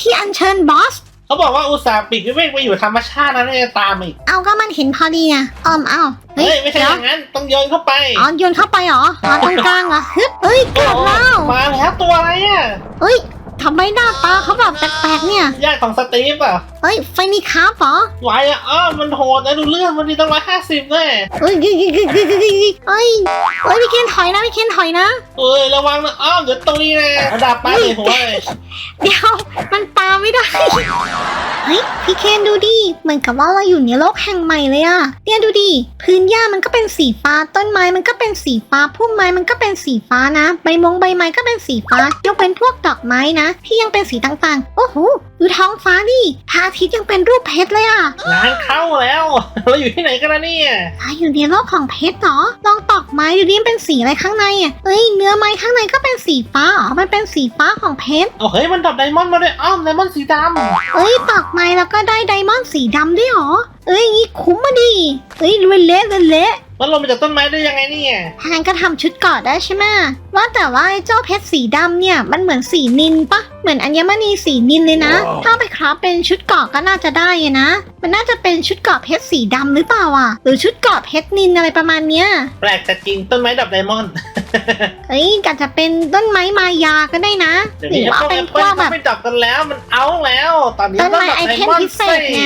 ที่อัญเชิญบอส เขาบอกว่าอุตส่าห์ปิดวิเวกไปอยู่ธรรมชาตินะเนี่ยจะตามอีก เอาก็มันเห็นพอดีไงอ้อมเอาเฮ้เฮ้ยยไม่ใช่เดี๋อยวย่างนั้น ต้องโยนเข้าไปอ๋อโยนเข้าไปเหรออ๋อตรงกลางเหรอฮึบเฮ้ยเกือบแล้วมาแล้วตัวอะไรอะเฮ้ยทำไมหน้าตาเขาแบบแปลกๆเนี่ย ญาติของสตีฟอะเฮ้ย ไฟมีครับเหรอไหวอะอ้ามันโหดนะดูเลื่อดมันดีตั้งร้อยห้าสิบแน่เอ้ยเอ้ยเอ้ยเอ้ยเอ้ยเอ้ยเอ้ยพี่เคนถอยนะพี่เคนถอยนะ เอ้ยระวังนะอ้าวเดี๋ยวตรงนี้นะเอาดาบไปเลยหัวเลยเดี๋ยวมันตามไม่ได้ เฮ้ยพี่เคนดูดิ เหมือนกับว่าเราอยู่ในโลกแห่งใหม่เลยอะเนี่ยดูดิ พื้นหญ้ามันก็เป็นสีฟ้า ต้นไม้มันก็เป็นสีฟ้า พุ่มไม้มันก็เป็นสีฟ้านะ ใบมงใบไม้ก็เป็นสีฟ้ายกเป็นพวกดอกไม้นะ ที่ยังเป็นสีต่างๆ โอ้โหดูท้องฟ้าดิพระอาทิตย์ยังเป็นรูปเพชรเลยอะงานเข้าแล้ว เราอยู่ที่ไหนกันนะเนี่ยเราอยู่ในโลกของเพชรเหรอ ลองตอกไม้ดูดิมันเป็นสีอะไรข้างในอะเอ้ยเนื้อไม้ข้างในก็เป็นสีฟ้าอ๋อมันเป็นสีฟ้าของเพชร เอาเฮ้ยมันดับไดมอนด์มาด้วยอ้าวไดมอนด์สีดำเอ้ยตอกไม้แล้วก็ได้ไดมอนด์สีดำด้วยเหรอ เอ้ยงี้คุ้มมาดิเอ้ยรวยเละรวยเละมันลงมาจากต้นไม้ได้ยังไงเนี่ย ทางก็ทำชุดเกาะได้ใช่ไหม ว่าแต่ว่าไอ้เจ้าเพชรสีดำเนี่ยมันเหมือนสีนินปะเหมือนอัญมณีสีนินเลยนะ ว้าว ถ้าไปคราฟเป็นชุดเกาะก็น่าจะได้อะนะ มันน่าจะเป็นชุดเกาะเพชรสีดำหรือเปล่าอะ หรือชุดเกาะเพชรนินอะไรประมาณเนี้ย แปลกแต่จริงต้นไม้ดับไดมอนด์เอ้ยอาจจะเป็นต้นไม้มายาก็ได้นะ เดี๋ยวหรืนี้อว่าพวกเป็แอนปพเปิ้วลกแบเขาบไม่ดับกันแล้วมันเอาแล้ว ตอนนี้ต้นต้องไม้ดับไอไดเทมมอนพิด์เศสิษไง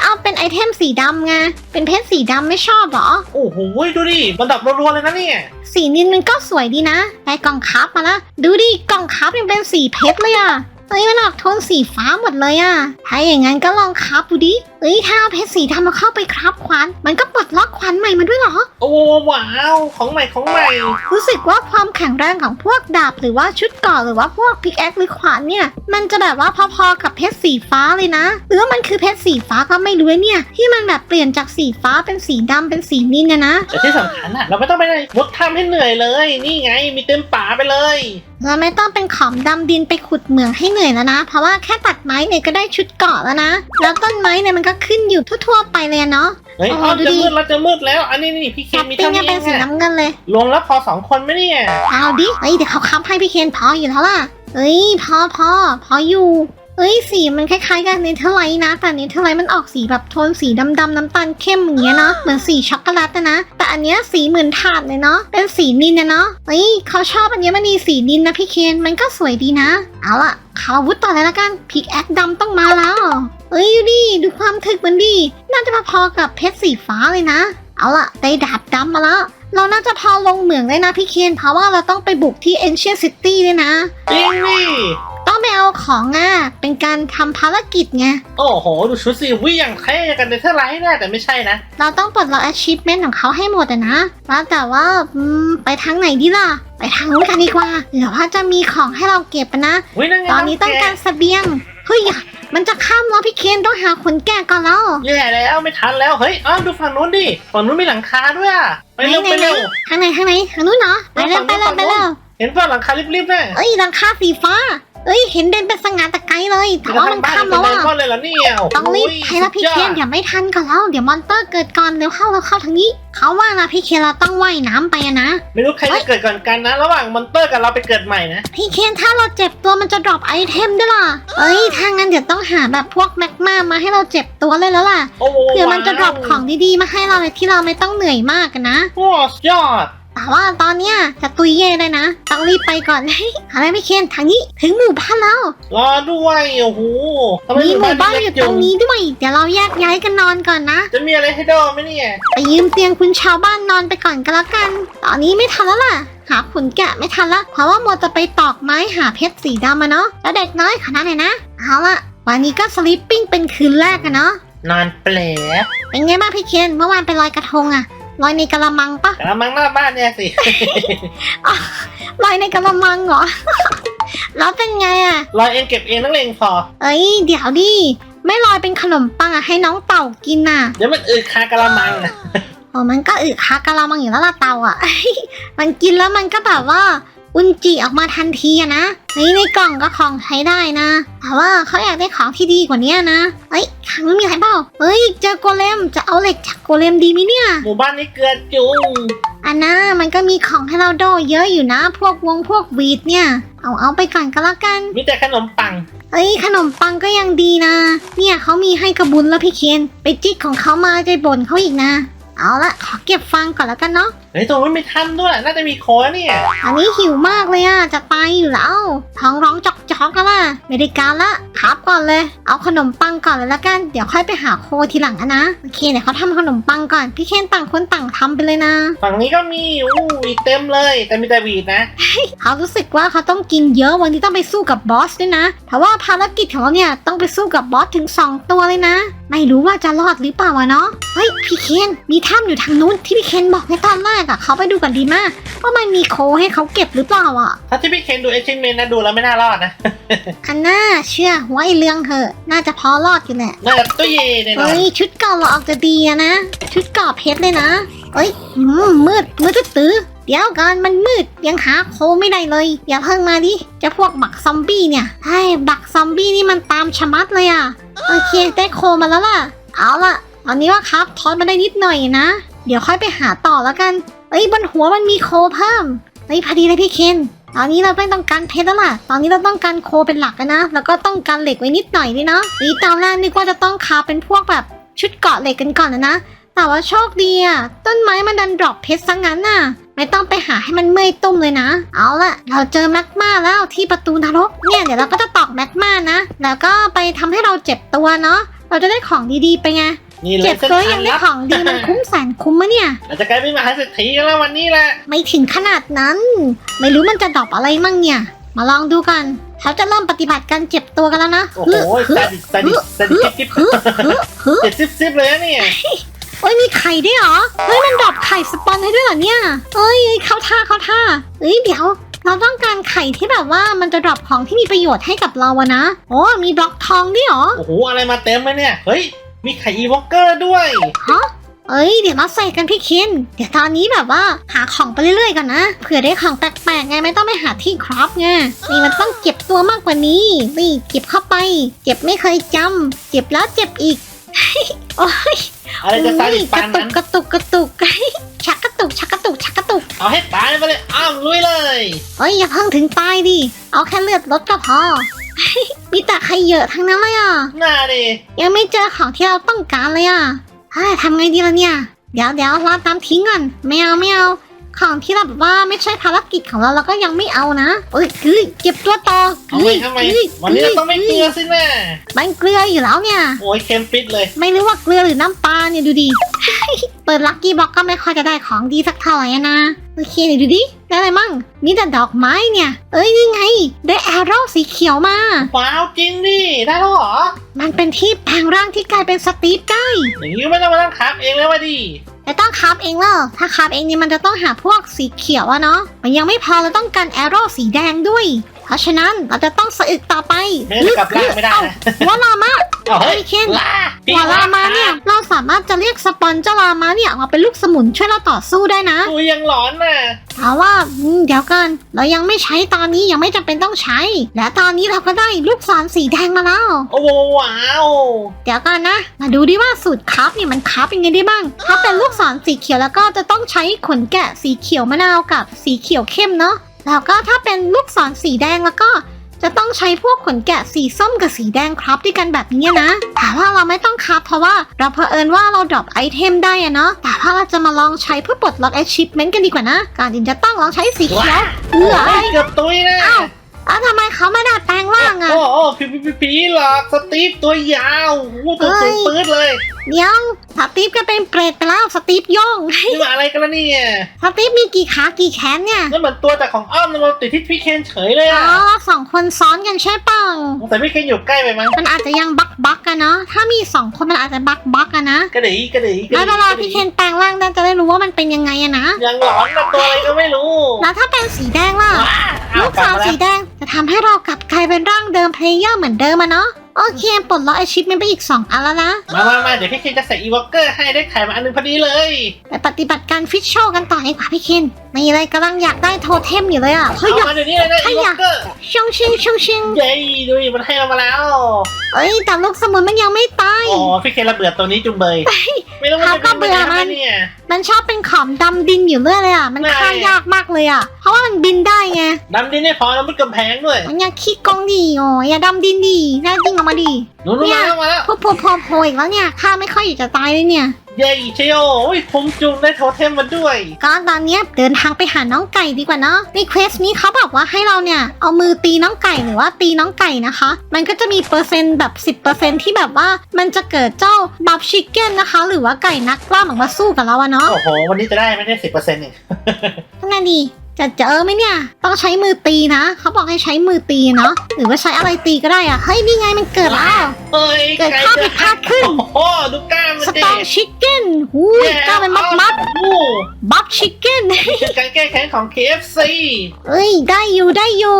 เอาเป็นไอเทมสีดำไง เป็นเพชรสีดำไม่ชอบเหรอ โอ้โหดูดิมันดับรัวๆเลยนะเนี่ย สีนินมันก็สวยดีนะได้กล่องคับมาละดูดิกล่องคับยังเป็นสีเพชรเลยอะ เอ้ยมันออกโทนสีฟ้าหมดเลยอะถ้าอย่างนั้นก็ลองคับดูดิเอ้ยถ้าเอาเพชรสีดำมาเข้าไปครับควันมันก็ปลดล็อกควันใหม่มาด้วยเหรอ โอ้ว้าวของใหม่ของใหม่ รู้สึกว่าความแข็งแรงของพวกดาบหรือว่าชุดเกราะหรือว่าพวกพิกแอคหรือขวานเนี่ย มันจะแบบว่าพอๆกับเพชรสีฟ้าเลยนะ หรือว่ามันคือเพชรสีฟ้าก็ไม่รู้เนี่ย ที่มันแบบเปลี่ยนจากสีฟ้าเป็นสีดำเป็นสีนินนะนะแต่ที่สำคัญอะเราไม่ต้องไปไหนมุดถ้ำให้เหนื่อยเลย นี่ไงมีเต็มป่าไปเลย เราไม่ต้องเป็นขอมดำดินไปขุดเหมืองให้เหนื่อยแล้วนะ เพราะว่าแค่ตัดไม้เนี่ยก็ได้ชุดเกราะแล้วนะ แล้วต้นไม้เนี่ยมันก็ขึ้นอยู่ทั่วๆไปเลยอะเนาะ เฮ้ยอ๋ออ้าวดูจะดิ มืดแล้วจะมืดแล้ว อันนี้นี่พี่เคแคปมีปิ้งเท่าก็นี้เป็นสีเองอะน้ำเงินเลย รวมแล้วพอสองคนไหมเนี่ยเอาดิเอ้ยเดี๋ยวเขาค้ำให้พี่เคนพออยู่แล้วล่ะเอ้ยพอพอพออยู่ เอ้ยสีมันคล้ายๆกันเนเธอร์ไลท์นะ แต่เนเธอร์ไลท์มันออกสีแบบโทนสีดำๆน้ำตาลเข้มอย่างเงี้ยเนาะเหมือนสีช็อกโกแลตนะ แต่อันเนี้ยสีเหมือนถาดเลยเนาะเป็นสีนินนะเนาะเอ้ยเขาชอบอันเนี้ยมันมีสีนินนะพี่เคนมันก็สวยดีนะ เอาล่ะเขาวุธต่อเลยละกันพิกแอคดำต้องมาแล้วเอ้ยดูดิดูความถึกมันดิน่าจะพอๆกับเพชรสีฟ้าเลยนะ เอาล่ะได้ดาบดำมาแล้วเราน่าจะพอลงเหมืองเลยนะพี่เคนเพราะว่าเราต้องไปบุกที่ Ancient City เลยนะจริงนี่ ต้องไปเอาของอะ เป็นการทำภารกิจไง โอ้โห ดูชุดสิวิอย่างเท่กันในเท่าไรแน่แต่ไม่ใช่นะ เราต้องปลดล็อก achievement ของเขาให้หมดอะนะแล้วแต่ว่าอืมไปทางไหนดีล่ะ ไปทางนู้นกันดีกว่าเดี๋ยวว่าจะมีของให้เราเก็บอะนะ วินั่งไงตอนนี้ต้องการเสบียง เฮ้ยอย่ามันจะข้ามแล้วพี่เคนต้องหาขนแกะก่อนแล้ว แย่แล้วไม่ทันแล้ว เฮ้ยอ้าวดูฝั่งนู้นดิฝั่งนู้นมีหลังคาด้วยอะไปเร็วไหนไปไหนเร็ว ทางไหนทางไหนทางนู้นเนาะไปเร็วไปเร็วไปเร็ว เห็นฝั่งหลังคาริบๆน่ะ เอ้ยหลังคาสีฟ้า เอ้ยเห็นเด่นเป็นสง่าแต่ไกลเลยแต่ว่ามันบ้านข้ามเป็แล้นวไดอะมอนด์เลยเหรอเนี่ยต้องรีบโยให้แล้วพี่สุดเคนยอดอย่าไม่ทันก่อนแล้วเดี๋ยวมอนเตอร์เกิดก่อนเร็วเข้าเร็วเข้าทางนี้ เขาว่านะพี่เคนเราต้องว่ายน้ำไปอะนะ ไม่รู้ใครเฮ้จะยเกิดก่อนกันนะ ระหว่างมอนเตอร์กับเราไปเกิดใหม่นะพี่เคนถ้าเราเจ็บตัวมันจะดรอปไอเทมด้วยล่ะเอ้ยถ้างั้นเดี๋ยวต้องหาแบบพวกแมกมามาให้เราเจ็บตัวเลยแล้วล่ะโอ้โหเผื่อมันจะดรอปของดีๆมาให้เราเลยที่เราไม่ต้องเหนื่อยมากกันนะโอ้สุดยอด แต่ว่าตอนเนี้ยจะตุยเย่เลยนะต้องรีบไปก่อน อะไรพี่เคนทางนี้ถึงหมู่บ้านแล้วรอด้วยโอ้โหทำไมมีหมู่บ้านเล็อยู่กตรงนี้ด้วยเดี๋ยวเราแยกย้ายกันนอนก่อนนะ จะมีอะไรให้โดไหมเนี่ยไปยืมเตียงคุณชาวบ้านนอนไปก่อนก็แล้วกัน ตอนนี้ไม่ทันแล้วล่ะหาขุนแกะไม่ทันละเพราะว่ามัวจะไปตอกไม้หาเพชรสีดำมาเนาะแล้วเด็กน้อยขนาดไหนนะเอาละวันนี้ก็สลิปปิ้งเป็นคืนแรกกันเนาะนอนแปลกเป็นไงบ้างพี่เคนเมื่อวานไปลอยกระทงอะ ลอยในกระมังปะกระมังหน้าบ้านเนี่ยสิ ลอยในกระมังเหรอ แล้วเป็นไงอะรอเองเก็บเองนักเลงพอ เอ้ยเดี๋ยวดิ ไม่ลอยเป็นขนมปังอะให้น้องเต่ากินน่ะเดี๋ยวมันอืดคากระมังนะโอ้มันก็อึคากะละมังอยู่แล้วล่ะเตาอะมันกินแล้วมันก็แบบว่า อุนจิออกมาทันทีอะนะนี่ในกล่องก็ของใช้ได้นะ แต่ว่าเขาอยากได้ของที่ดีกว่านี้นะเอ้ยข้างนู้นมีอะไรเปล่าเฮ้ยเจอโกเลมจะเอาเหล็กจากโกเลมดีไหมเนี่ย หมู่บ้านนี้เกลือจุงอันน่ามันก็มีของให้เราโดเยอะอยู่นะ พวกวงพวกวีดเนี่ย เอาเอาไปก่อนก็แล้วกันมีแต่ขนมปัง เอ้ยขนมปังก็ยังดีนะ เนี่ยเขามีให้กระบุญแล้วพี่เคนไปจิกของเขามาใจบ่นเขาอีกนะ เอาละขอเก็บฟังก่อนแล้วกันเนาะเฮ้ยตรงนู้นมีถ้ำด้วย น่าจะมีโค้ดเนี่ย อันนี้หิวมากเลยอะจะตายอยู่แล้ว ท้องร้องจอกจอกกันละไม่ได้การละครับก่อนเลย เอาขนมปังก่อนเลยละกัน เดี๋ยวค่อยไปหาโคทีหลังอะนะ โอเคเดี๋ยวเขาทำขนมปังก่อน พี่เคนต่างคนต่างทำไปเลยนะ ฝั่งนี้ก็มีอู้อีกเต็มเลย แต่มีแต่วีดนะ เขารู้สึกว่าเขาต้องกินเยอะวันนี้ต้องไปสู้กับบอสด้วยนะเพราะว่าภารกิจของเราเนี่ยต้องไปสู้กับบอสถึง 2 ตัวเลยนะ ไม่รู้ว่าจะรอดหรือเปล่าวะเนาะ เฮ้ยพี่เคนมีถ้ำอยู่ทางนู้นที่พี่เคนบอกในตอนแรกอะเขาไปดูกันดีมากว่ามันมีโคให้เขาเก็บหรือเปล่าอะถ้าที่พี่เคนดูเอชิเมนนะดูแล้วไม่น่ารอดนะ อันน่าเชื่อว่าไอ้เรื่องเหอะน่าจะพอรอดอยู่แหละน่าจะตุ้ยเน่นอนเฮ้ยชุดเก่าเราออกจะดีอะนะ ชุดเก่าเพชรเลยนะเอ้ยอืมมืดมืดตื้อๆเดี๋ยวก่อนมันมืดยังหาโคไม่ได้เลยอย่าเพิ่งมาดิเจะพวกบักซอมบี้เนี่ยไอ้บักซอมบี้นี่มันตามชะมัดเลยอะโอเคได้โคมาแล้วล่ะ เอาล่ะ ตอนนี้ว่าครับทอนมาได้นิดหน่อยนะ เดี๋ยวค่อยไปหาต่อแล้วกันเอ้ยบนหัวมันมีโคเพิ่มเฮ้ยพอดีเลยพี่เคนตอนนี้เราไม่ต้องการเพชรแล้วล่ะ ตอนนี้เราต้องการโคเป็นหลักนะ แล้วก็ต้องการเหล็กไว้นิดหน่อยด้วยเนาะนี่ตอนแรกนึกว่าจะต้องคาเป็นพวกแบบชุดเกาะเหล็กกันก่อนนะนะ แต่ว่าโชคดีอะต้นไม้มันดันดรอปเพชรซะงั้นน่ะ ไม่ต้องไปหาให้มันเมื่อยตุ้มเลยนะ เอาละเราเจอแมกมาแล้วที่ประตูนรก เนี่ยเดี๋ยวเราก็จะตอกแมกมานะ แล้วก็ไปทำให้เราเจ็บตัวเนาะ เราจะได้ของดีๆไปไง นี่เลเจ็ยบเส้นตัวทายังงได้ลับของดีมันคุ้มแสนคุ้มมะเนี่ย เราจะกลายเป็นมหาเศรษฐีกันแล้ววันนี้แหละไม่ถึงขนาดนั้น ไม่รู้มันจะดรอปอะไรมั่งเนี่ย มาลองดูกันเขาจะเริ่มปฏิบัติการเจ็บตัวกันแล้วนะโอ้โหซาดิสซาดิสซาดิสจิ๊บจิ๊บฮึฮึฮึเจ็ดซิบซิบเลยนะเนี่ยเอ้ยมีไข่ด้วยเหรอเฮ้ยมันดรอปไข่สปอนให้ด้วยเหรอเนี่ยเอ้ยเข้าท่าเข้าท่าเอ้ยเดี๋ยว เราต้องการไข่ที่แบบว่ามันจะดรอปของที่มีประโยชน์ให้กับเราอะนะโอ้มีบล็อกทองด้วยเหรอโอ้โหอะไรมาเต็มเลยเนี่ยเฮ้ย มีไข่อีวอลเกอร์ด้วยฮะเอ้ยเดี๋ยวมาใส่กันพี่เคนเดี๋ยวตอนนี้แบบว่าหาของไปเรื่อยๆก่อนนะเผื่อได้ของแปลกๆไงไม่ต้องไปหาที่ครอปไงนี่มันต้องเก็บตัวมากกว่านี้นี่เก็บเข้าไปเจ็บไม่เคยจำเจ็บแล้วเจ็บอีกโอ้ยอะไรจะซาดิสกปาระนตุนั้กนกระตุกกระตุกชักกระตุกชักกระตุกชักกระตุกเอาให้ตายไปเลยอ้าวลุยเลยเอ้ยอย่าเพิ่งถึงตายดิเอาแค่เลือดลดก็พอ มีแต่ใครเยอะทั้งนั้นเลยอะน่าดิยังไม่เจอของที่เราต้องการเลยอะเฮ้ยทำไงดีล่ะเนี่ย เดี๋ยวเดี๋ยวรอตามทิ้งก่อนไม่เอาไม่เอา ของที่เราแบบว่าไม่ใช่ภารกิจของเราเราก็ยังไม่เอานะเอ้ยเอ้ยเก็บตัวต่อเอาไว้ทำไมวันนี้เราต้องไม่เกลือสิแน่มันเกลืออยู่แล้วเนี่ย โอ้ยเค็มปิดเลย ไม่รู้ว่าเกลือหรือน้ำปลาเนี่ยดูดิ เปิดลักกี้บ็อกก็ไม่ค่อยจะได้ของดีสักเท่าไหร่อะนะ โอเคเดี๋ยวดูดิ ได้อะไรมั่งมีแต่ดอกไม้เนี่ย เอ้ยนี่ไง ได้แอโร่สีเขียวมา ว้าวจริงดิได้แล้วเหรอ มันเป็นที่แปลงร่างที่กลายเป็นสตีฟได้อย่างนี้ก็ไม่ต้องมาตั้งครับเองแล้ววะดิแต่ต้องคราฟเองแล้วถ้าคราฟเองเนี่ยมันจะต้องหาพวกสีเขียวอะเนาะมันยังไม่พอเราต้องการแอโร่สีแดงด้วย เพราะฉะนั้นเราจะต้องสะอึกต่อไปไม่งั้นจะกลับร่างไม่ได้นะเอ้าว่าลามาเอาเฮ้ยเคนลาพี่ว่าลามาเนี่ยเราสามารถจะเรียกสปอนเจ้าลามาเนี่ยออกมาเป็นลูกสมุนช่วยเราต่อสู้ได้นะกูยังหลอนน่ะแต่ว่าอืมเดี๋ยวกันเรายังไม่ใช้ตอนนี้ยังไม่จำเป็นต้องใช้ และตอนนี้เราก็ได้ลูกศรสีแดงมาแล้วโอ้โหว้าวเดี๋ยวกันนะ มาดูดิว่าสูตรคับเนี่ยมันคับยังไงได้บ้าง ถ้าเป็นลูกศรสีเขียวแล้วก็จะต้องใช้ขนแกะสีเขียวมะนาวกับสีเขียวเข้มเนาะ แล้วก็ถ้าเป็นลูกศรสีแดงแล้วก็จะต้องใช้พวกขนแกะสีส้มกับสีแดงครับด้วยกันแบบนี้นะ แต่ว่าเราไม่ต้องครับเพราะว่าเราเผอิญว่าเราดรอปไอเทมได้อะเนาะ แต่ว่าเราจะมาลองใช้เพื่อปลดล็อก achievement กันดีกว่านะก่อนอื่นจะต้องลองใช้สีเขียวโอ้เอือยเกือบตุยนะอ้าวแล้วทำไมเขาไม่ได้แปลงร่างอะโอ้โหผีผีผีผีหลอกสตีฟตัวยาวโอ้โหตัวสูงปื๊ดเลยเดี๋ยวสตีฟก็เป็นเปรตไปแล้วสตีฟโย่อง นี่มาอะไรกันล่ะเนี่ย สตีฟมีกี่ขากี่แขนเนี่ยนั่นเหมือนตัวแต่ของอ้อมมันมาติดที่พี่เคนเฉยเลยอ๋อะอสองคนซ้อนกันใช่เปล่าแต่พี่เคนอยู่ใกล้ไปมั้งมันอาจจะยังบักบักกันเนาะถ้ามีสองคนมันอาจจะบักบักกันนะกระดีกระดีกระแล้วดีเวลาพี่เคนแปลงร่างได้จะได้รู้ว่ามันเป็นยังไงอะนะยังหลอนนะตัวอะไรก็ไม่รู้แล้วถ้าเป็นสีแดงล่ะว้าลูวกกลัศบรมาแล้สีวแดงจะทำให้เรากลับกลายเป็นร่างเดิมเพลเยอร์เหมือนเดิมอะเนาะ โอเคปลดล็อกไอชิปมันไปอีกสองอันแล้วนะ มามามาเดี๋ยวพี่เคนจะใส่อีวอลเกอร์ให้ได้ไข่มาอันหนึงพอดีเลย ไปปฏิบัติการฟิชโชกันต่อดีกว่าพี่เคนมีอะไรกำลังอยากได้โทเทมอยู่เลยอะเฮ้ยเอามาเดี๋ยวนี้เลยนะใครอีวออลยากเกอร์ชงชิงชงชิงเย้ดูดิมันให้เรามาแล้ว เอ้ยแต่ลูกสมุนมันยังไม่ตายโอ้พี่เคนระเบิดตัวนี้จุงเบย ไม่รู้ว่าเขาจะก็บินไปเบื่อไหนมันเนี่ย มันชอบเป็นขอมดำดินอยู่เรื่อยเลยอะ มันไหนฆ่ายากมากเลยอะ เพราะว่ามันบินได้ไงดำดินไม่พอแล้วมันกำแพงด้วย มันอยากขี้กองดีโอ้ยอย่าดำดินดีแน่จริงออกมาดีหนูรู้เนี่มายแล้วมาแล้ว พวกพวกพอโพอีกแล้วเนี่ยข้าไม่ค่อยอยากจะตายเลยเนี่ย เย้เชโยโอ้ยผมจุงได้โทเทมมาด้วย ก็ตอนเนี้ยเดินทางไปหาน้องไก่ดีกว่าเนาะในเควสนี้เขาบอกว่าให้เราเนี่ยเอามือตีน้องไก่หรือว่าตีน้องไก่นะคะ มันก็จะมีเปอร์เซ็นต์แบบ 10%ที่แบบว่ามันจะเกิดเจ้าบับชิคเก้นนะคะ หรือว่าไก่นักกล้ามออกมาสู้กับเราอะเนาะโอ้โห วันนี้จะได้ไม่ได้สิบเปอร์เซ็นต์เองนั่นดี จะเจอไหมเนี่ย ต้องใช้มือตีนะ เขาบอกให้ใช้มือตีเนาะ หรือว่าใช้อะไรตีก็ได้อะเฮ้ย นี่ไงมันเกิดแล้ว เฮ้ยเกิดข้าวผิดพลาดขึ้น โอ้โหดูกล้ามมันสเด็ตองชิคเก้นหูยกล้าเป็นมัดมัดโอ้โหบับชิคเก้นคือการแก้แค้นของ KFC เอ้ย ได้อยู่ได้อยู่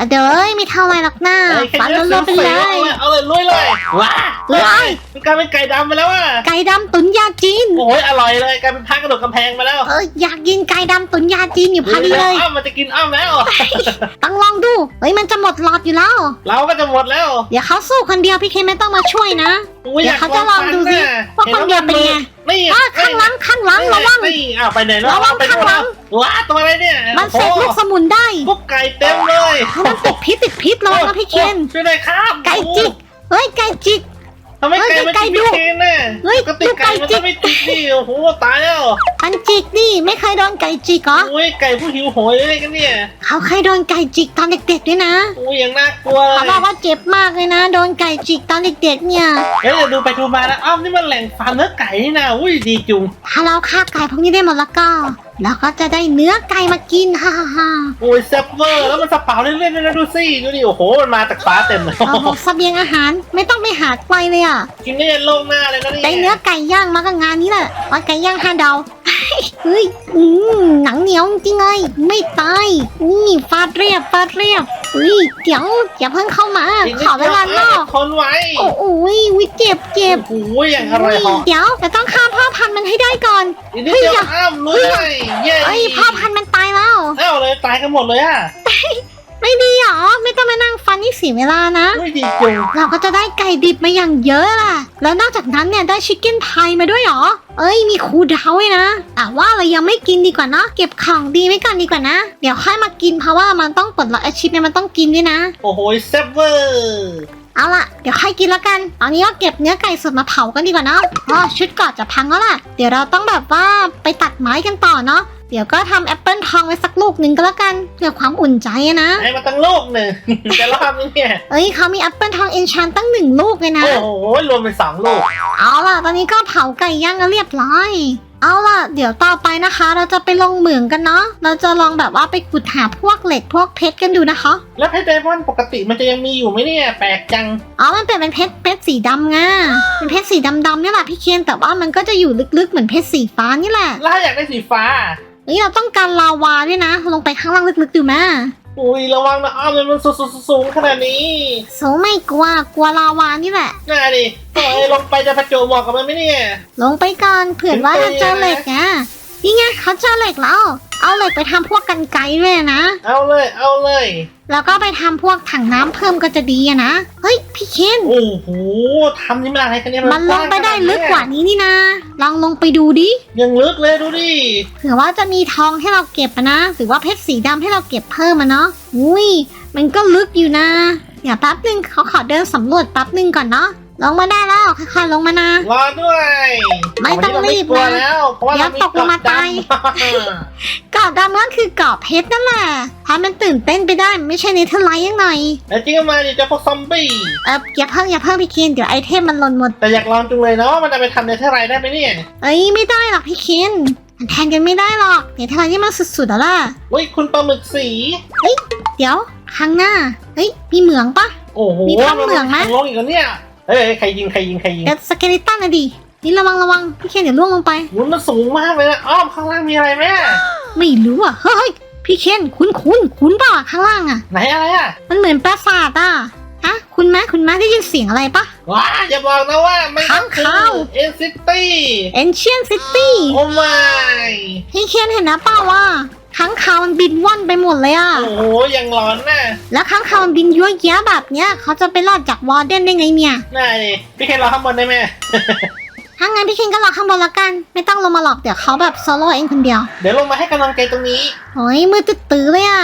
อะเดี๋ยวเอ้ยไม่เท่าไรหรอกหน้าเอ้ยแค่ฟันเนื้อเริ่มๆไปเลยเอาเลยลุยเลยว้าเฮ้ยมันกลายเป็นไก่ดำไปแล้วอะไก่ดำตุ๋นยาจีน โอ้ยอร่อยเลยกลายเป็นพักกระโดดกำแพงมาแล้วเอออยากกินไก่ดำตุ๋นยาจีนอยู่พอดีเลย อ้าวมันจะกินอ้อมแล้ว ต้องลองดู เฮ้ยมันจะหมดหลอดอยู่แล้ว เราก็จะหมดแล้วเดี๋ยวเขาสู้คนเดียวพี่เคไม่ต้องมาช่วยนะอุ๊ยเดี๋ยวเขาจะลองดูสิยกว่าคนเดียวเป็นไงนี่อะข้างหลังข้างหลังระวังนี่อ้าวไปไหนแล้วระวังไปข้างหลัง ว้าตัวอะไรเนี่ยมันเสกลูกโอ้สมุนได้โหพวกไก่เต็มเลยมันติดพิษติดพิษระวังนะพี่เคนช่วยหน่อยครับไก่จิกเฮ้ยไก่จิก ทำไมไก่มันเฮ้ยไก่จิกดุพี่เคนน่ะเฮ้ยปกติดูไก่ไก่มันจิจะกไม่จิกดิโอ้โหตายแล้วมันจิกดิไม่เคยโดนไก่จิกเหรออุ้ยไก่ผู้หิวโหยเลยกันเนี่ยเขาเคยโดนไก่จิกตอนเด็กๆด้วยนะอุ้ยยังน่ากลัวเลเขายบอกว่าเจ็บมากเลยนะ โดนไก่จิกตอนเด็กๆเนี่ยเอ้ยเดี๋ยวดูไปดูมาแล้วอ้าวนี่มันแหล่งฟาร์มเนื้อไก่นี่นะอุ้ยดีจุงถ้าเราฆ่าไก่พวกนี้ได้หมดแล้วก็ เราก็จะได้เนื้อไก่มากินฮ่าฮ่าฮ่าโอ้ยแซ่บเวอร์แล้วมันสะเปาเรื่อยๆเลยนะดูสิดูดิโอ้โหมันมาจากฟ้าเต็มเลยโอ้โหเสบียงอาหารไม่ต้องไปหาไกลเลยอะกินได้ยันโลกหน้าเลยนะเนี่ยได้เนื้อไก่ย่างมาก็งานนี้แหละว่าไก่ย่างห้าดาวเฮ้ยอืมหนังเหนียวจริงๆเลยไม่ตายนี่ฟาดเรียบฟาดเรียบ เฮ้ยเดี๋ยวอย่าเพิ่งเข้ามาอีกนิดขอเวลาดีนยอกทนไว้โอ้โหวิเจ็บเจ็บโอ้โหอย่างอร่อยเหอเดี๋ยวจะต้องฆ่าพ่อพันธุ์มันให้ได้ก่อนอีกนิดเดียวอ้ามลุยเลยเย้เอ้ยพ่อพันธุ์มันตายแล้วเอ้าเลยตายกันหมดเลยอะ ไม่ดีหรอ ไม่ต้องมานั่งฟันนี่เสียเวลานะ ไม่ดีจุงเราก็จะได้ไก่ดิบมาอย่างเยอะล่ะ แล้วนอกจากนั้นเนี่ยได้ชิคเก้นพายมาด้วยเหรอ เอ้ยมีคูลดาวน์ด้วยนะ แต่ว่าเรายังไม่กินดีกว่าเนาะเก็บของดีไว้ก่อนดีกว่านะ เดี๋ยวค่อยมากินเพราะว่ามันต้องปลดล็อกอาชีพเนี่ยมันต้องกินด้วยนะ โอ้โหแซ่บเวอร์เอาล่ะ เดี๋ยวค่อยกินแล้วกันตอนนี้ก็เก็บเนื้อไก่สดมาเผากันดีกว่าเนาะอ๋อชุดเกอดจะพังแล้วล่ะ เดี๋ยวเราต้องแบบว่าไปตัดไม้กันต่อเนาะ เดี๋ยวก็ทำแอปเปิลทองไว้สักลูกหนึ่งก็แล้วกันเพื่อความอุ่นใจอะนะ ให้มาตั้งโลกหนึ่ง จะรอบนี้เนี่ยเอ้ยเขามีแอปเปิลทองเอนชานตั้งหนึ่งลูกเลยนะ โอ้โหรวมเป็นสองลูกเอาล่ะ ตอนนี้ก็เผาไก่ย่างกันเรียบร้อย เอาล่ะ เดี๋ยวต่อไปนะคะ เราจะไปลงเหมืองกันเนาะ เราจะลองแบบว่าไปขุดหาพวกเหล็กพวกเพชรกันดูนะคะ แล้วเพชรไดมอนด์ปกติมันจะยังมีอยู่ไหมเนี่ย แปลกจัง อ๋อ มันเป็นเป็นเพชรเพชรสีดำไงเป็นเพชรสีดำๆนี่แหละพี่เคนแต่ว่ามันก็จะอยู่ลึกๆเหมือนเพชรสีฟ้านี่แหละ แล้วถ้าอยากได้สีฟ้าเฮ้ยเราต้องการลาวาด้วยนะ ลงไปข้างล่างลึกๆดูแม่อุ้ยระวังนะอ้อมเลยมันสูงสูงๆขนาดนี้สูไม่กลัวกลัวลาวานี่แหละน่าดิโอ้ยลงไปจะประโจบเหมาะกับมันไหมเนี่ย ลงไปก่อนเผื่อว่าจะเจอเหล็กอะ นี่ไงเขาเจอเหล็กแล้ว เอาเหล็กไปทำพวกกันไกรด้วยนะ เอาเลยเอาเลย แล้วก็ไปทำพวกถังน้ำเพิ่มก็จะดีอะนะ เฮ้ย พี่เคนโอ้โหทำนี่มันอะไรกันเนี่ยมันลงไปได้ลึกกว่านี้นี่นะลองลงไปดูดิ ยังลึกเลยดูดิ เผื่อว่าจะมีทองให้เราเก็บอะนะ หรือว่าเพชรสีดำให้เราเก็บเพิ่มอะเนาะ อุ้ย มันก็ลึกอยู่นะ เดี๋ยวแป๊บหนึ่งเขาขอเดินสำรวจแป๊บหนึ่งก่อนเนาะ ลงมาได้แล้วค่อยๆลงมานะ รอด้วยไม่ต้องรีบนะวันนี้เาไม่กลัวแล้วเพราะว่าเดี๋ยวเรามีตกลงมาตายเกาะดเกาะดำก็คือเกาะเพชรนั่นแหละทำมันตื่นเต้นไปได้ไม่ใช่เนเธอร์ไลท์ยังไงำแล้วจริงก็มาดิเจ้าพวกซอมบี้เอออย่าเพิ่งอย่าเพิ่งพี่เคนเดี๋ยวไอเทมมันหล่นหมดแต่อยากลองจุงเลยเนาะมันจะไปทำในเท่าไรได้ไหมเนี่ยเอ้ยไม่ได้หรอกพี่เคนมันแทนกันไม่ได้หรอกเนเธอร์ไลท์นี่มันสุดๆแล้วล่ะอุ้ยคุณปลาหมึกสีเดี๋ยวข้างหน้าเฮ้ยมีเหมืองปะโอ้โหมีถ้ำเหลืองไหมทางลงอีกแล้วเนี่ย เฮ้ยใครยิงใครยิงใครยิงเดี๋ยวสเกลิตันนะดินี่ระวังระวังพี่เคนเดี๋ยวล่วงลงไปวุ้นมันสูงมากเลยนะอ้อมข้างล่างมีอะไรไหมไม่รู้อะเฮ้ยพี่เคนคุ้นคุ้นคุ้นเปล่าอะข้างล่างอะไหนอะไรอะมันเหมือนปราสาทอะฮะคุณแม่คุณแม่ได้ยินเสียงอะไรปะว้าอย่าบอกนะว่าไม่ค้างคาวเอ็นซิตี้ Ancient City โอ้ไม่พี่เคนเห็นนะเปล่าว่า ค้างคาวมันบินว่อนไปหมดเลยอะโอ้โหยังร้อนน่ะแล้วค้างคาวมันบินยั่วแยะแบบเนี้ยเขาจะไปรอดจากวอร์เดนได้ไงเนี่ย น่าดิพี่แค่รอข้างบนได้ไหม ถ้างั้นพี่เคนก็รอข้างบนละกัน ไม่ต้องลงมาหรอกเดี๋ยวเขาแบบโซโล่เองคนเดียว เดี๋ยวลงมาให้กำลังใจตรงนี้ โอ้ยมือตื้อๆเลยอะ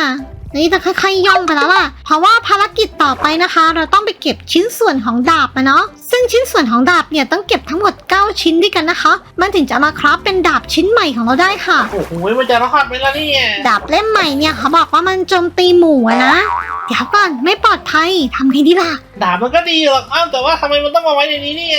เฮ้ยแต่ค่อยๆย่องไปแล้วล่ะ เพราะว่าภารกิจต่อไปนะคะ เราต้องไปเก็บชิ้นส่วนของดาบมาเนาะ ซึ่งชิ้นส่วนของดาบเนี่ยต้องเก็บทั้งหมด 9 ชิ้นด้วยกันนะคะ มันถึงจะมาคราฟเป็นดาบชิ้นใหม่ของเราได้ค่ะ โอ้โหมันจะรอดไหมล่ะเนี่ยดาบเล่มใหม่เนี่ยเขาบอกว่ามันโจมตีหมู่อะนะ เดี๋ยวก่อนไม่ปลอดภัยทำไงดีล่ะ ดาบมันก็ดีหรอกอ้าวแต่ว่าทำไมมันต้องมาไว้ในนี้เนี่ย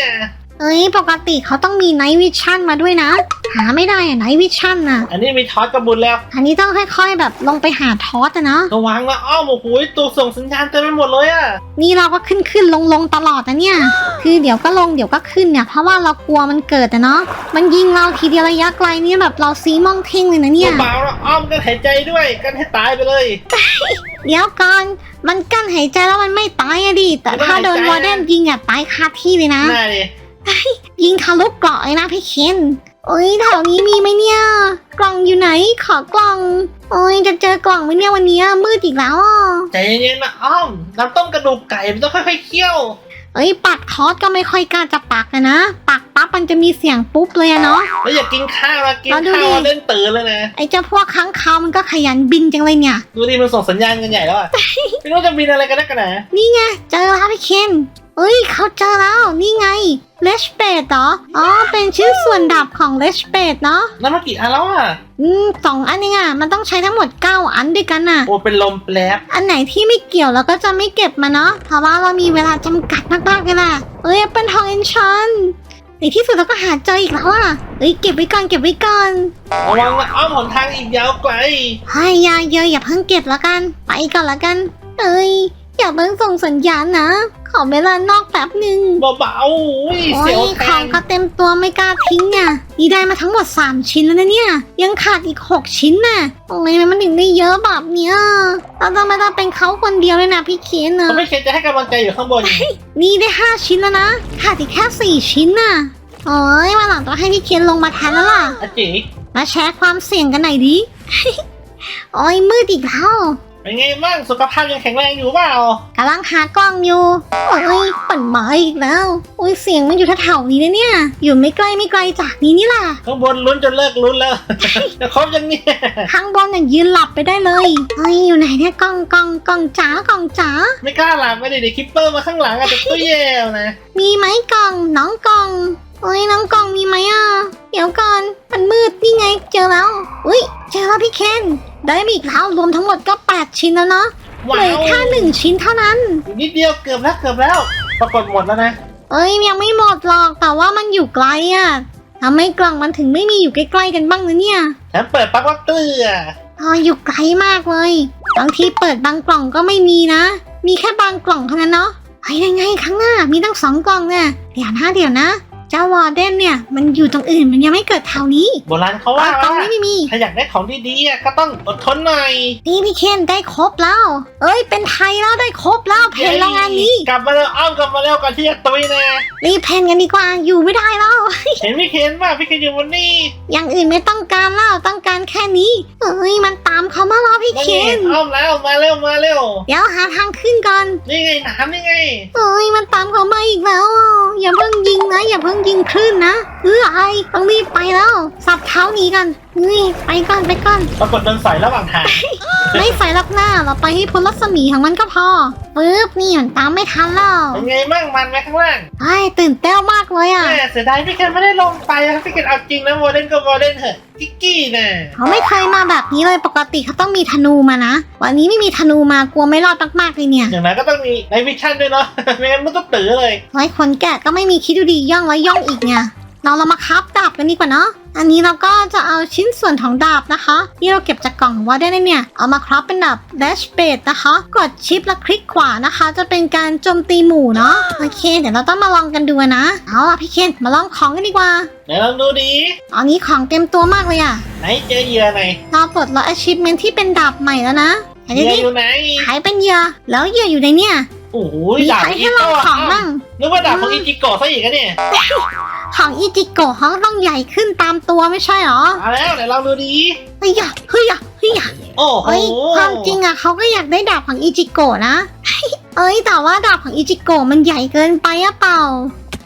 เอ้ยปกติเขาต้องมีไนท์วิชั่นมาด้วยนะ หาไม่ได้อะไนท์วิชั่นน่ะอันนี้มีทอสกระบุญแล้วอันนี้ต้องค่อยๆ แบบลงไปหาทอสอะนะระวังนะอ้อมโอ้โหตัวส่งสัญญาณเต็มไปหมดเลยอะนี่เราก็ขึ้นขึ้นลงลงตลอดนะเนี่ย คือเดี๋ยวก็ลงเดี๋ยวก็ขึ้นเนี่ยเพราะว่าเรากลัวมันเกิดอะเนาะมันยิงเราทีเดียวระยะไกลเนี่ยแบบเราซีมองเท่งเลยนะเนี่ยเบาๆแล้วอ้อมกันหายใจด้วยกันให้ตายไปเลย เดี๋ยวก่อนมันกั้นหายใจแล้วมันไม่ตายอะดิแต่ถ้าโดนวอร์เดนยิงอะตายคาที่เลยนะ น่าดิ ยิงทะลุเกราะเลยนะพี่เคนโอ้ยแถวนี้มีไหมเนี่ย กล่องอยู่ไหน ขอกล่อง โอ้ยจะเจอกล่องไหมเนี่ยวันนี้มืดอีกแล้วอะใจเย็นๆนะอ้อมน้ำต้มกระดูกไก่มันต้องค่อยๆเคี่ยว เอ้ยปัดคอสก็ไม่ค่อยกล้าจะปักอะนะปักปั๊บมันจะมีเสียงปุ๊บเลยอะเนาะ แล้วอย่ากินข้าวนะกินเอาดูข้าวดิเล่นตื่นเลยนะไอ้เจ้าพวกค้างคาวมันก็ขยันบินจังเลยเนี่ย ดูดิมันส่งสัญญาณกันใหญ่แล้วอะไม่รู้จะบินอะไรกันนักกันหนานี่ไงเจอแล้วพี่เคน เอ้ยเขาเจอแล้วนี่ไงเลชเปดเหรอ อ๋อ เป็นชิ้นส่วนดับของเลชเปดเนาะนั่นมากี่อันแล้วอะอืมสองอันเองอะมันต้องใช้ทั้งหมด 9 อันด้วยกันน่ะ โอ้ เป็นลมแปลบอันไหนที่ไม่เกี่ยวเราก็จะไม่เก็บมาเนาะ เพราะว่าเรามีเวลาจำกัดมากๆเลยล่ะ เอ้ยเป็นทองเอนชันในที่สุดเราก็หาเจออีกแล้วอะเอ้ยเก็บไว้ก่อนเก็บไว้ก่อนระวังนะอ้อมหนทางอีกยาวไกลให้ยาเยอะอย่าเพิ่งเก็บแล้วกัน ไปก่อนละกัน เอ้ยอย่าเพิ่งส่งสัญญาณนะ ขอเวลานอกแป๊บหนึ่งเบาๆอุ้ยโอ้เสียวยแทของงก็เต็มตัวไม่กล้าทิ้งเนี่ยนี่ได้มาทั้งหมด 3 ชิ้นแล้วนะเนี่ย ยังขาดอีก 6 ชิ้นน่ะโอ้ยมันถึงได้เยอะแบบเนี้ยเราต้องไม่ต้องเป็นเขาคนเดียวเลยนะพี่เคนนะเขาไม่เคยจะให้กำลังใจอยู่ข้างบนนี่ได้ 5 ชิ้นแล้วนะขาดอีกแค่ 4 ชิ้นน่ะโอ้ยมาหลังต้องให้พี่เคนลงมาแทนแล้วล่ะ อาจิมาแชร์ความเสี่ยงกันหน่อยดิ โอ้ยมืดอีกแล้ว เป็นไงบ้างสุขภาพยังแข็งแรงอยู่เปล่ากำลังหากล้องอยู่ โอ้ยปั่นไม้อีกแล้ว โอ้ยเสียงมันอยู่แถวๆนี้นะเนี่ย อยู่ไม่ใกล้ไม่ไกลจากนี้นี่ล่ะข้างบนลุ้นจนเลิกลุ้นแล้ว จะครบยังเนี่ยข้างบนเนี่ยยืนหลับไปได้เลยเฮ้ยอยู่ไหนเนี่ยกล้องกล้องกล้องจ๋ากล้องจ๋า ไม่กล้าหลับไม่ได้เดี๋ยวคิปเปอร์มาข้างหลังอาจจะตู้เย่วนะ มีไหมกล้องน้องกล้อง เอ้ยน้องกล้องมีไหมอะ เดี๋ยวก่อน มันมืดนี่ไงเจอแล้วอุ้ยเจอแล้วพี่เคนได้มาอีกแล้วรวมทั้งหมดก็ 8 ชิ้นแล้วเนาะเหว้าลือวแค่หนึ่งชิ้นเท่านั้น อีกนิดเดียวเกือบแล้วเกือบแล้ว ปรากฏหมดแล้วนะเอ้ยยังไม่หมดหรอกแต่ว่ามันอยู่ไกลอะทำไมกล่องมันถึงไม่มีอยู่ใกล้ๆกันบ้างนะเนี่ยแถมเปิดปั๊บก็เกลืออ๋ออยู่ไกลมากเลยบางทีเปิดบางกล่องก็ไม่มีนะ มีแค่บางกล่องเท่านั้นเนาะไอ้ยังไงข้างหน้ามีตั้งสองกล่องเนี่ยเดี๋ยวนะเดี๋ยวนะ เจ้าวอร์เดนเนี่ย มันอยู่ตรงอื่นมันยังไม่เกิดแถวนี้โบราณเขาอ๋อว่าตรงว่านี้ไม่มี ถ้าอยากได้ของดีๆอะก็ต้องอดทนหน่อยนี่พี่เคนได้ครบแล้ว เอ้ย เป็นไทยแล้วได้ครบแล้วเพนแล้วงานนี้ กลับมาแล้วอ้อมกลับมาแล้วก่อนที่จะตุยนะรีบเพนกันดีกว่าอยู่ไม่ได้แล้ว เห็นพี่เคนป่ะพี่เคนอยู่บนนี่อย่างอื่นไม่ต้องการแล้วต้องการแค่นี้ เอ้ยมันตามเขามาแล้วพี่นั่นเคนไงอ้อมแล้วมาเร็วมาเร็วเดี๋ยวหาทางขึ้นก่อนนี่ไงน้ำนี่ไงเอ้ยมันตามเขามาอีกแล้วอะอย่าเพิ่งยิงนะอย่าเพิ่งยิงคลื่นนะ เออไอต้องรีบไปแล้ว สับเท้าหนีกัน นี่ไปก่อนไปก่อนปรากฏโดนใส่ระหว่างทางไม่ใส่ลักหน้าเราไปให้พ้นรัศมีของมันก็พอปึ๊บนี่มันตามไม่ทันแล้วเป็นไงบ้างมันไหมข้างล่างไอ้ยตื่นเต้นมากเลยอะแม่เสียดายพี่เคนไม่ได้ลงไปนะพี่เคนเอาจริงนะโมเดนก็โมเดนเถอะกิ๊กกี้น่ะเขาไม่เคยมาแบบนี้เลยปกติเขาต้องมีธนูมานะวันนี้ไม่มีธนูมากลัวไม่รอดมากๆเลยเนี่ยอย่างนั้นก็ต้องมีในวิชั่นด้วยเนาะ ไม่งั้นมันต้องตื้อเลย ไว้คนแก่ก็ไม่มีคิดดูดีย่องไว้ย่องอีกเนี่ยเราเรามาคับดาบกันดีกว่าเนาะ อันนี้เราก็จะเอาชิ้นส่วนของดาบนะคะที่เราเก็บจากกล่องว่าได้เนี่ย เอามาครับเป็นดาบ dash blade นะคะ กดชิปแล้วคลิกขวานะคะ จะเป็นการโจมตีหมู่เนาะโอเค เดี๋ยวเราต้องมาลองกันดูนะ เอาล่ะพี่เคนมาลองของกันดีกว่าไหนลองดูดิตอนนี้ของเต็มตัวมากเลยอะไหนเจอเหยื่อไหนเราปลดล็อก achievement ที่เป็นดาบใหม่แล้วนะไหนเหดูยื่อดิอยู่ไหนหายเป็นเหยื่อแล้วเหยื่ออยู่ในเนี่ยโอ้โหมีดาบใครอีให้ลโต้องของบ้างนึกว่าดาบของอิจิโกะซะอีกอะเนี่ย ของอีจิโกะเขาต้องใหญ่ขึ้นตามตัวไม่ใช่หรอมาแล้วไหนลองดูดิเฮ้ยอะเฮ้ยอะเฮ้ยอะโอ้โหเอ้ยความจริงอะเขาก็อยากได้ดาบของอีจิโกะนะ เอ้ยแต่ว่าดาบของอีจิโกะมันใหญ่เกินไปอะเปล่า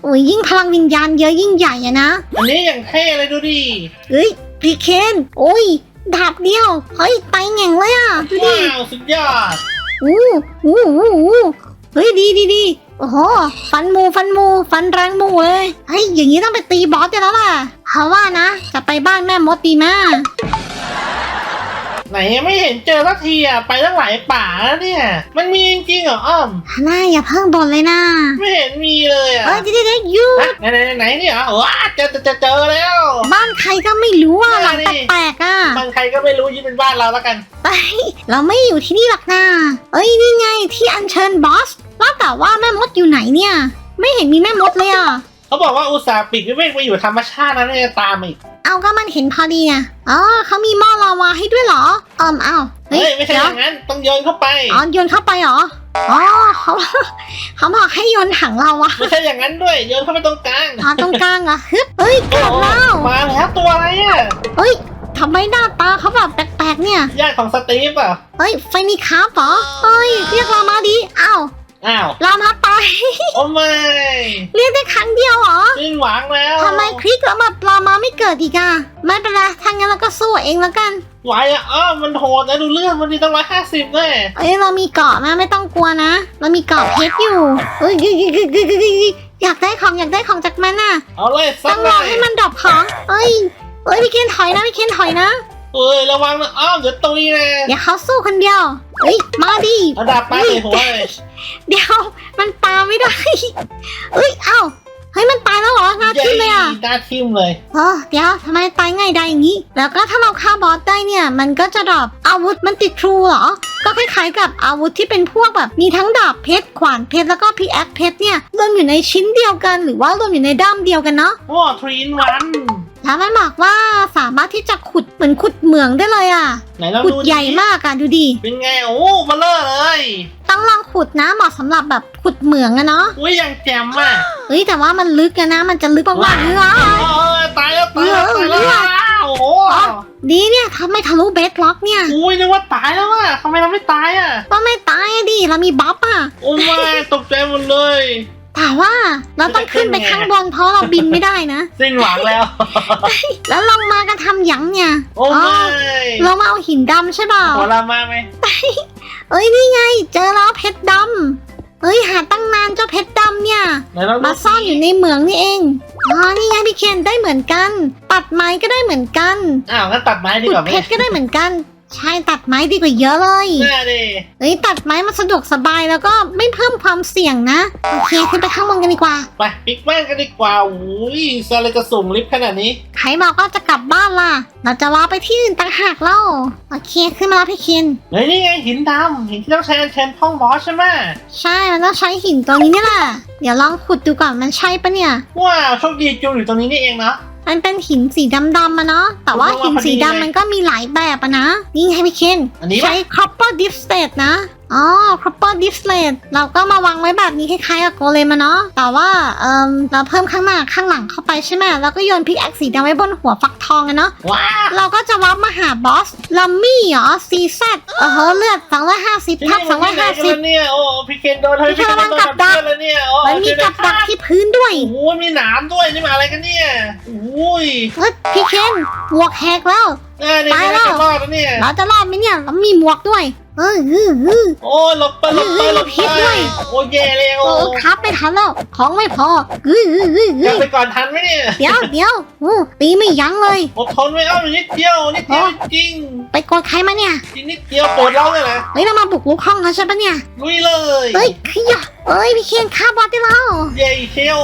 โอ้ยยิ่งพลังวิญญาณเยอะยิ่งใหญ่อะนะ อันนี้อย่างเท่เลยดูดิเฮ้ยพี่เคนโอ้ยดาบเดียวเฮ้ยไปแง่งเลยอะดูดิว้าวสุดยอดอู้อู้อู้อู้เฮ้ยดีดีดี โอ้โห ฟันหมูฟันหมูฟันแรงหมูเลยเฮ้ยอย่างนี้ต้องไปตีบอสได้แล้วล่ะเขาว่านะจะไปบ้านแม่มดดีมากไหนยังไม่เห็นเจอสักทีอะไปตั้งหลายป่าแล้วเนี่ย มันมีจริงๆเหรออ้อมน่าอย่าเพิ่งบ่นเลยนะไม่เห็นมีเลยอะเอ้ยเดี๋ยวเดี๋ยวหยุฮะดไหนไหนไหนเนี่ยเหรอว้าเจอเจอเจอเจอแล้ว บ้านใครก็ไม่รู้อะหลังนั่นดิแปลกๆอะมันใครก็ไม่รู้ยึดเป็นบ้านเราแล้วกันไปเราไม่อยู่ที่นี่หรอกนะเอ้ยนี่ไงที่อัญเชิญบอส ว่าแต่ว่าแม่มดอยู่ไหนเนี่ย ไม่เห็นมีแม่มดเลยอะ เขาบอกว่าอุตส่าห์ปิดวิเวกไปอยู่ธรรมชาตินะเนี่ยตามมาอีก เอาก็มันเห็นพอดีอะอ๋อเขามีหม้อลาวาให้ด้วยเหรอเอิมเอาเฮ้ยไม่ใช่อเดี๋ยวย่างนั้นต้องโยนเข้าไป อ๋อโยนเข้าไปเหรอ อ๋อเขาเขาบอกให้โยนถังเราอะไม่ใช่อย่างนั้นด้วยโยนเข้าไปตรงกลางอ๋อตรงกลางเหรอฮึบเฮ้ยเกือบแล้วมาแล้วตัวอะไรอะเฮ้ยทำไมหน้าตาเขาแบบแปลกๆเนี่ย ญาติของสตีฟอะเฮ้ยไฟมีคาร์บเหรอเฮ้ยเรียกรามาดีอ้าว อ้าวรามาตายโอ้ไม่เรียกได้ครั้งเดียวเหรอสิ้นหวังแล้วทำไมคลิกแล้วมารามาไม่เกิดอีกอะไม่เป็นไรถ้างั้นเราก็สู้เองแล้วกันไหวอะอ้อมันโหดนะดูเรื่องมันดีตั้งร้อยห้าสิบแน่เอ้ยเรามีเกาะนะไม่ต้องกลัวนะ เรามีเกาะเพชรอยู่เฮ้ยอยากได้ของอยากได้ของจากมันน่ะเอาเลยสัต้กองหรน่ออยให้มันดรอปของเอ้ยเอ้ยพี่เคนถอยนะพี่เคนถอยนะเอ้ยระวังนะอ้อมเดี๋ยวตุยนะอย่าเขาสู้คนเดียวเฮ้ยมาดิเอาดาบปาใส่หัวเลย เดี๋ยว มันปาไม่ได้เฮ้ย เอ้า เฮ้ย มันตายแล้วเหรอหนาทิ่มเลยอะ หน้าทิ่มเลยเออเดี๋ยวทำไมตายง่ายได้อย่างนี้ แล้วก็ถ้าเราฆ่าบอสได้เนี่ย มันก็จะดรอปอาวุธมันติดทรูเหรอ ก็คล้ายๆกับอาวุธที่เป็นพวกแบบมีทั้งดาบเพชรขวานเพชรแล้วก็พีแอคเพชรเนี่ยรวมอยู่ในชิ้นเดียวกัน หรือว่ารวมอยู่ในด้ามเดียวกันเนาะ โอ้ทรีนวัน แล้วมันบอกว่าสามารถที่จะขุดเหมือนขุดเหมืองได้เลยอะ ไหนลองขุดดูใหญ่มากอะดูดิ เป็นไงโอ้เบลเลอร์เลย ต้องลองขุดนะเหมาะสำหรับแบบขุดเหมืองอะเนาะอุ้ยยังแจ่มอะเฮ้ยแต่ว่ามันลึกอะนะ มันจะลึกมากๆเลยอะ เออตายแล้วตายแล้วตายแล้วโอ้โหดีเนี่ยทำไมทะลุเบสล็อกเนี่ย อุ้ยนึกว่าตายแล้วอะทำไมเราไม่ตายอะ ก็ไม่ตายอะดิเรามีบัฟอะโอ้ไม่ตกใจหมดเลย แต่ว่าเราต้องขึ้นไปข้างบนเพราะเราบินไม่ได้นะ สิ้นหวังแล้ว แล้วลงมากันทำหยังเนี่ยโอ้ไม่เรามาเอาหินดำใช่เปล่าหัวเรามาไหมเอ้ยนี่ไง เจอแล้วเพชรดำเอ้ยหาตั้งนานเจ้าเพชรดำเนี่ย ไหนลองดูมาซ่อนอยู่ในเหมืองนี่เองอ๋อนี่ไงพี่เคนได้เหมือนกัน ตัดไม้ก็ได้เหมือนกันอ้าวงั้นตัดไม้ดีขุกดว่าไหมเพชรก็ได้เหมือนกัน ใช่ตัดไม้ดีกว่าเยอะเลยน่าดิเฮ้ยตัดไม้มันสะดวกสบายแล้วก็ไม่เพิ่มความเสี่ยงนะ โอเคขึ้นไปข้างบนกันดีกว่า ไปปิกบ้านกันดีกว่าอุ้ยซาเลยจะสุ่มลิฟต์ขนาดนี้ ใครบอกว่าจะกลับบ้านล่ะ เราจะว่าไปที่อื่นต่างหากเล่าโอเคขึ้นมาแล้วพี่เคนเฮ้ยนี่ไงหินดำหินที่ต้องใช้อัญเชิญห้องบอสใช่ไหมใช่มันต้องใช้หินตัวนี้นี่แหละเดี๋ยวลองขุดดูก่อนมันใช่ปะเนี่ยว้าวโชคดีจูอยู่ตรงนี้นี่เองเนาะ มันเป็นหินสีดำๆอะเนาะ แต่ว่าหินสีดำมันก็มีหลายแบบอะนะ นี่ให้พี่เคน อันนี้ปะ ใช้ copper dip slate นะ อ๋อ copper dip slate เราก็มาวางไว้แบบนี้คล้ายๆกับโกเลมอะเนาะ แต่ว่า เอ่อเราเพิ่มข้างหน้าข้างหลังเข้าไปใช่ไหมแล้วก็โยนพิกแอคสีดำไว้บนหัวฟักทองอะเนาะว้าวเราก็จะวับมาหาบอสลัมมี่เหรอ CZ เออเฮ้เลือด250ทับที่นี่มันที่ไหนกันแล้ว250เนี่ย โอ้พี่เคนโดนเฮ้ยพี่พี่เคนเคนโดนระวังกับดักเพื่อนแล้วเนี่ยโอ้มันมีกับดักที่พื้นด้วยโอ้โหมีหนามด้วยนี่มาอะไรกันเนี่ยโอ้ยเฮ้ยพี่เคนหมวกแหกแล้วน่าดิตายไม่แล้น่าวจะรอดแล้วเนี่ยเราจะรอดไหมเนี่ยแล้วมีหมวกด้วยเออเออเออโอ้ยหลบไปหลบไปหลบพิษไปด้วย โอ้ยแย่เลยโอ้โอ้ครับไม่ทันแล้วของไม่พอเออเออเออกลัเอบอไปก่อนทันไหมเนี่ยเดี๋ยวเดี๋ยวอู้ตีไม่ยั้งเลย อดทนไว้เอานิดเดียวนิดเดียวจริงไปกดใครมาเนี่ยจริงนิดเดียวปวดเราเลยนะเฮ้ยเรามาบุกรุกห้องเขาใช่ปะเนี่ยลุยเลยเฮ้ยขยะเอ้ยพี่เคนฆ่าบอสได้แล้วเย่เชียว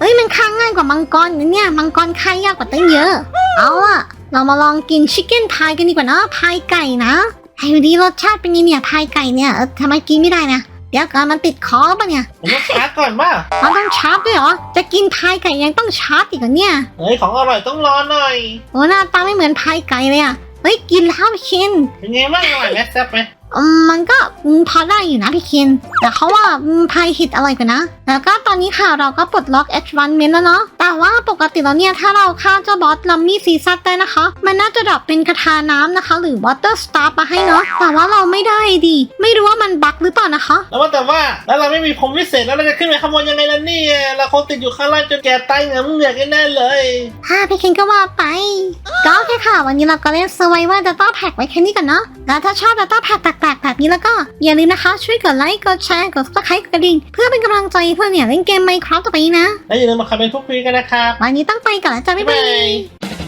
เฮ้ยมันฆ่าง่ายกว่ามังกรนะเนี่ยมังกรฆ่ายากกว่าตั้งเยอะ เอาล่ะ เรามาลองกินชิคเก้นพายกันดีกว่าเนอะพายไก่นะ ให้ดูดีรสชาติเป็นไงเนี่ยพายไก่เนี่ยเออทำไมกินไม่ได้นะเดี๋ยวก่อนมันติดคอปะเนี่ยผมต้องชาร์จก่อนป่ะมันต้องชาร์จด้วยเหรอจะกินพายไก่ยังต้องชาร์จอีกเหรอเนี่ยเฮ้ยของอร่อยต้องรอหน่อยโอ้หน้าตาไม่เหมือนพายไก่เลยอะเฮ้ยกินแล้วพี่เคนเป็นไงบ้างอร่อยไหมแซ่บไหม อืมมันก็อืมพอได้อยู่นะพี่เคนแต่เขาว่าอืมพายหิตอร่อยกว่านะ แล้วก็ตอนนี้ค่ะเราก็ปลดล็อก H1 เมนแล้วเนาะ แต่ว่าปกติแล้วเนี่ย ถ้าเราฆ่าเจ้าบอสลัมมี่ซีซัตได้นะคะ มันน่าจะดรอปเป็นกระทาน้ำนะคะ หรือวอเตอร์สตาร์มาให้เนาะ แต่ว่าเราไม่ได้ดี ไม่รู้ว่ามันบั๊กหรือเปล่านะคะ แล้วว่าแต่ว่าแล้วเราไม่มีผมวิเศษแล้วเราจะขึ้นไปข้างบนยังไงล่ะเนี่ย เราคงติดอยู่ข้างล่างจนแก่ตายเหงือเหงือกแน่ๆเลยถ้าพี่เคนก็ว่าไปก็โอเคค่ะ วันนี้เราก็เล่น Survivor Data Pack ไว้แค่นี้ก่อนเนาะ แล้วถ้าชอบ Data Pack แปลกๆแบบนี้แล้วก็อย่าลืมนะคะช่วยกดไลค์กดแชร์กด subscribe กดกระดิ่งเพื่อเป็นกำลังใจให้เพื่อนเนี่ยเล่นเกม Minecraft ต่อไปนี้นะและอย่าลืมมาคอมเมนต์พูดคุยกันนะครับวันนี้ต้องไปก่อนแล้วจ้าบ๊ายบายบ๊ายบาย